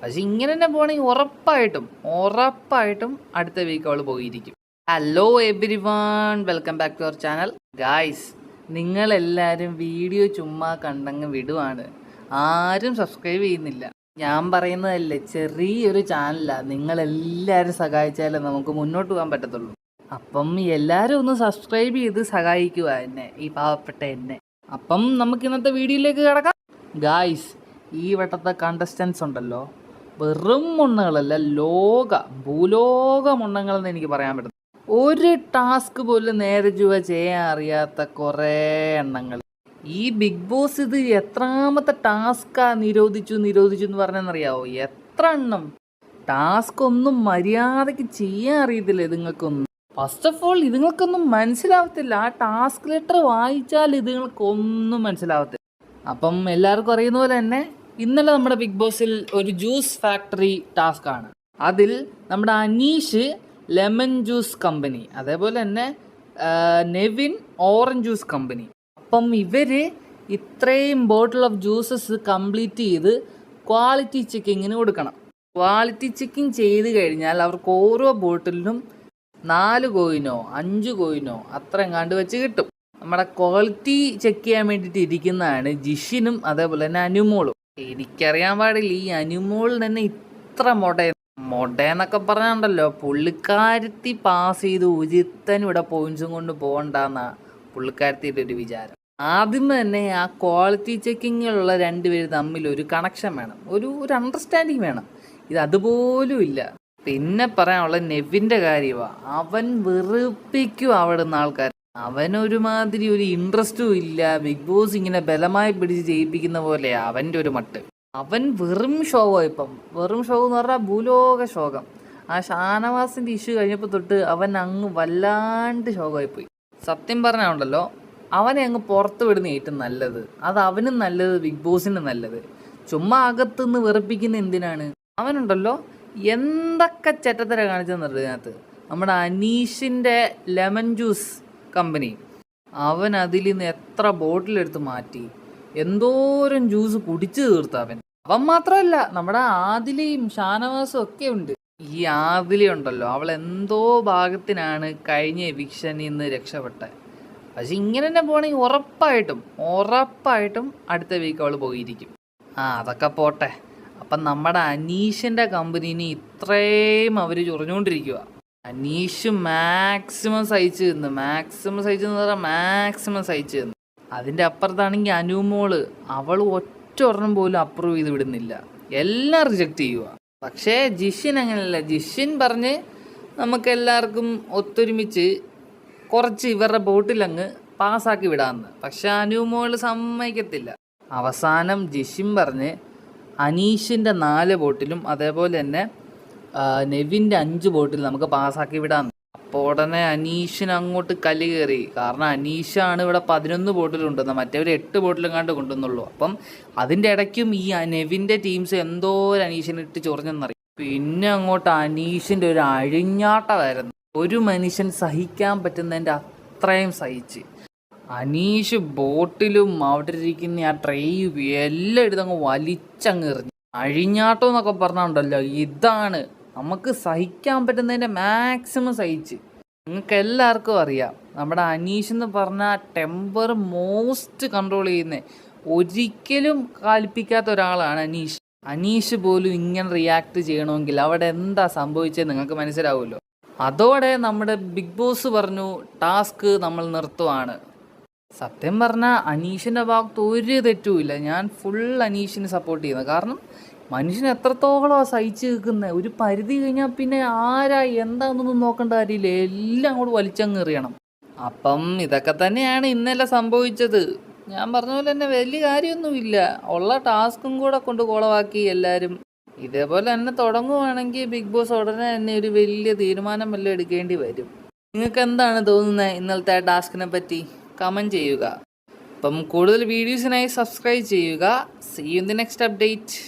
പക്ഷെ ഇങ്ങനെ തന്നെ പോകണമെങ്കിൽ ഉറപ്പായിട്ടും ഉറപ്പായിട്ടും അടുത്ത വീക്ക് അവൾ പോയിരിക്കും. Hello everyone welcome back to our channel guys നിങ്ങളെല്ലാവരും വീഡിയോ ചുമ്മാ കണ്ടങ്ങ് വിടുവാണ്. ആരും സബ്സ്ക്രൈബ് ചെയ്യുന്നില്ല. ഞാൻ പറയുന്നതല്ലേ ചെറിയൊരു ചാനലാണ് നിങ്ങളെല്ലാവരും സഹായിച്ചാലേ നമുക്ക് മുന്നോട്ട് പോകാൻ പറ്റത്തുള്ളൂ. അപ്പം എല്ലാവരും ഒന്ന് സബ്സ്ക്രൈബ് ചെയ്ത് സഹായിക്കുക എന്നെ ഈ പാവപ്പെട്ട എന്നെ. അപ്പം നമുക്ക് ഇന്നത്തെ വീഡിയോയിലേക്ക് കിടക്കാം. ഗായ്സ് ഈ വട്ടത്തെ കണ്ടസ്റ്റൻസ് ഉണ്ടല്ലോ. വെറും മുണ്ണകളല്ല ലോക ഭൂലോക മുണ്ണങ്ങളെന്ന് എനിക്ക് പറയാൻ പറ്റും. ഒരു ടാസ്ക് പോലും നേരെ ചുവ ചെയ്യാൻ അറിയാത്ത കുറേ എണ്ണങ്ങൾ. ഈ ബിഗ് ബോസ് ഇത് എത്രാമത്തെ ടാസ്കാ നിരോധിച്ചു നിരോധിച്ചു എന്ന് പറഞ്ഞെന്നറിയാവോ? എത്ര എണ്ണം? ടാസ്ക് ഒന്നും മര്യാദയ്ക്ക് ചെയ്യാൻ അറിയത്തില്ല ഇതുങ്ങൾക്കൊന്നും? ഫസ്റ്റ് ഓഫ് ഓൾ ഇതുങ്ങൾക്കൊന്നും മനസ്സിലാവത്തില്ല. ആ ടാസ്ക് ലെറ്റർ വായിച്ചാൽ ഇതുങ്ങൾക്കൊന്നും മനസ്സിലാവത്തില്ല. അപ്പം എല്ലാവർക്കും അറിയുന്ന പോലെ തന്നെ ഇന്നലെ നമ്മുടെ ബിഗ് ബോസിൽ ഒരു ജ്യൂസ് ഫാക്ടറി ടാസ്ക് ആണ്. അതിൽ നമ്മുടെ അനീഷ് ലെമൺ ജ്യൂസ് കമ്പനി അതേപോലെ തന്നെ നെവിൻ ഓറഞ്ച് ജ്യൂസ് കമ്പനി അപ്പം ഇവർ ഇത്രയും ബോട്ടിൽ ഓഫ് ജ്യൂസസ് കംപ്ലീറ്റ് ചെയ്ത് ക്വാളിറ്റി ചെക്കിങ്ങിന് കൊടുക്കണം. ക്വാളിറ്റി ചെക്കിങ് ചെയ്ത് കഴിഞ്ഞാൽ അവർക്ക് ഓരോ ബോട്ടിലിനും നാല് കോയിനോ അഞ്ച് കോയിനോ അത്ര എങ്ങാണ്ട് വെച്ച് കിട്ടും. നമ്മുടെ ക്വാളിറ്റി ചെക്ക് ചെയ്യാൻ വേണ്ടിയിട്ട് ഇരിക്കുന്നതാണ് ജിഷിനും അതേപോലെ തന്നെ അനുമോളും. എനിക്കറിയാൻ പാടില്ല. ഈ അനുമോൾ തന്നെ ഇത്ര മൊടേ മൊടേന്നൊക്കെ പറഞ്ഞുണ്ടല്ലോ. പുള്ളിക്കാരത്തി പാസ് ചെയ്ത് ഉചിത്തൻ ഇവിടെ പോയിന്റ്സും കൊണ്ട് പോകണ്ടെന്നാ പുള്ളിക്കാരത്തിയുടെ ഒരു വിചാരം. ആദ്യം തന്നെ ആ ക്വാളിറ്റി ചെക്കിങ്ങിലുള്ള രണ്ടുപേര് തമ്മിൽ ഒരു കണക്ഷൻ വേണം. ഒരു ഒരു അണ്ടർസ്റ്റാൻഡിങ് വേണം. ഇത് അതുപോലും ഇല്ല. പിന്നെ പറയാനുള്ള നെവിന്റെ കാര്യമാണ് അവൻ വെറുപ്പിക്കും അവിടുന്ന് ആൾക്കാർ അവനൊരുമാതിരി ഒരു ഇൻട്രസ്റ്റും ഇല്ല. ബിഗ് ബോസ് ഇങ്ങനെ ബലമായി പിടിച്ച് ജയിപ്പിക്കുന്ന പോലെ അവന്റെ ഒരു മട്ട്. അവൻ വെറും ഷോകോ ഇപ്പം. വെറും ഷോ എന്ന് പറഞ്ഞാൽ ഭൂലോക ശോകം. ആ ഷാനവാസിന്റെ ഇഷ്യൂ കഴിഞ്ഞപ്പോൾ തൊട്ട് അവൻ അങ്ങ് വല്ലാണ്ട് ശോകമായിപ്പോയി സത്യം പറഞ്ഞാണ്ടല്ലോ അവനെ അങ്ങ് പുറത്ത് വിടുന്ന ഏറ്റവും നല്ലത്. അത് അവനും നല്ലത് ബിഗ് ബോസിനും നല്ലത്. ചുമ്മാ അകത്തുനിന്ന് വെറുപ്പിക്കുന്ന എന്തിനാണ്? അവനുണ്ടല്ലോ എന്തൊക്കെ ചെറ്റത്തര കാണിച്ചെന്നുണ്ട് ഇതിനകത്ത്? നമ്മുടെ അനീഷിന്റെ ലെമൺ ജ്യൂസ്. കമ്പനി. അവൻ അതിൽ നിന്ന് എത്ര ബോട്ടിലെടുത്ത് മാറ്റി. എന്തോരം ജ്യൂസ് കുടിച്ചു തീർത്ത അവൻ. അവൻ മാത്രമല്ല നമ്മുടെ ആദിലയും ഷാനവാസും ഒക്കെ ഉണ്ട്. ഈ ആദില ഉണ്ടല്ലോ അവൾ എന്തോ ഭാഗത്തിനാണ് കഴിഞ്ഞ എവിക്ഷനിൽ നിന്ന് രക്ഷപ്പെട്ടത്. പക്ഷെ ഇങ്ങനെ തന്നെ പോകണമെങ്കിൽ ഉറപ്പായിട്ടും ഉറപ്പായിട്ടും അടുത്ത വീക്ക് അവൾ പോയിരിക്കും. ആ അതൊക്കെ പോട്ടെ. അപ്പം നമ്മുടെ അനീഷിന്റെ കമ്പനീനെ ഇത്രയും അവർ ചൊറിഞ്ഞുകൊണ്ടിരിക്കുക അനീഷ് മാക്സിമം സഹിച്ചു നിന്ന് മാക്സിമം സഹിച്ചു എന്ന് പറഞ്ഞാൽ മാക്സിമം സഹിച്ചു നിന്ന് അതിന്റെ അപ്പുറത്താണെങ്കിൽ അനുമോൾ. അവൾ ഒറ്റ ഒരെണ്ണം പോലും അപ്രൂവ് ചെയ്ത് വിടുന്നില്ല. എല്ലാം റിജക്റ്റ് ചെയ്യുക പക്ഷേ ജിഷിൻ അങ്ങനെയല്ല. ജിഷിൻ പറഞ്ഞ് നമുക്ക് എല്ലാവർക്കും ഒത്തൊരുമിച്ച് കുറച്ച് ഇവരുടെ ബോട്ടിലങ്ങ് പാസ്സാക്കി വിടാമെന്ന് പക്ഷെ അനുമോൾ സമ്മതിക്കത്തില്ല. അവസാനം ജിഷിൻ പറഞ്ഞ് അനീഷിന്റെ നാല് ബോട്ടിലും അതേപോലെ തന്നെ നെവിന്റെ അഞ്ച് ബോട്ടിൽ നമുക്ക് പാസ്സാക്കി വിടാം. അപ്പോൾ ഉടനെ അനീഷിന് അങ്ങോട്ട് കലി കയറി. കാരണം അനീഷാണ് ഇവിടെ പതിനൊന്ന് ബോട്ടിൽ കൊണ്ടുവന്നത്. മറ്റവർ എട്ട് ബോട്ടിലും കണ്ട് കൊണ്ടുവന്നുള്ളൂ. അപ്പം അതിന്റെ ഇടയ്ക്കും ഈ നെവിന്റെ ടീംസ് എന്തോ ഒരു അനീഷിനെ ഇട്ട് ചൊറിഞ്ഞെന്നറിയും. പിന്നെ അങ്ങോട്ട് അനീഷിന്റെ ഒരു അഴിഞ്ഞാട്ടമായിരുന്നു. ഒരു മനുഷ്യൻ സഹിക്കാൻ പറ്റുന്നതിന്റെ അത്രയും സഹിച്ച്. അനീഷ് ബോട്ടിലും അവിടെ ഇരിക്കുന്ന ആ ട്രെയും എല്ലാം എടുത്തങ്ങ് വലിച്ചങ്ങ് എറിഞ്ഞു. അഴിഞ്ഞാട്ടം എന്നൊക്കെ പറഞ്ഞുണ്ടല്ലോ ഇതാണ് നമുക്ക് സഹിക്കാൻ പറ്റുന്നതിന്റെ മാക്സിമം സഹിച്ച്. നിങ്ങൾക്ക് എല്ലാവർക്കും അറിയാം. നമ്മുടെ അനീഷ് എന്ന് പറഞ്ഞാൽ ടെമ്പർ മോസ്റ്റ് കൺട്രോൾ ചെയ്യുന്ന ഒരിക്കലും കാൽപ്പിക്കാത്ത ഒരാളാണ് അനീഷ്. അനീഷ് പോലും ഇങ്ങനെ റിയാക്ട് ചെയ്യണമെങ്കിൽ അവിടെ എന്താ സംഭവിച്ചത് നിങ്ങൾക്ക് മനസ്സിലാവുമല്ലോ. അതോടെ നമ്മുടെ ബിഗ് ബോസ് പറഞ്ഞു ടാസ്ക് നമ്മൾ നിർത്തുവാണ്. സത്യം പറഞ്ഞാൽ അനീഷിന്റെ ഭാഗത്ത് ഒരു തെറ്റുമില്ല. ഞാൻ ഫുൾ അനീഷിന് സപ്പോർട്ട് ചെയ്യുന്നത് കാരണം മനുഷ്യൻ എത്രത്തോളം സഹിച്ചു നിൽക്കുന്നത് ഒരു പരിധി കഴിഞ്ഞാൽ പിന്നെ ആരാ എന്താണെന്നൊന്നും നോക്കേണ്ട കാര്യമില്ല. എല്ലാം അങ്ങോട്ട് വലിച്ചങ്ങ് എറിയണം. അപ്പം ഇതൊക്കെ തന്നെയാണ് ഇന്നലെ സംഭവിച്ചത്. ഞാൻ പറഞ്ഞ പോലെ തന്നെ വലിയ കാര്യമൊന്നുമില്ല. ഉള്ള ടാസ്കും കൂടെ കൊണ്ട് കുളവാക്കി എല്ലാവരും. ഇതേപോലെ തന്നെ തുടങ്ങുവാണെങ്കിൽ ബിഗ് ബോസ് ഉടനെ തന്നെ ഒരു വലിയ തീരുമാനം വല്ലതും എടുക്കേണ്ടി വരും. നിങ്ങൾക്ക് എന്താണ് തോന്നുന്നത് ഇന്നലത്തെ ടാസ്കിനെ പറ്റി? കമന്റ് ചെയ്യുക. അപ്പം കൂടുതൽ വീഡിയോസിനായി സബ്സ്ക്രൈബ് ചെയ്യുക. See you the next update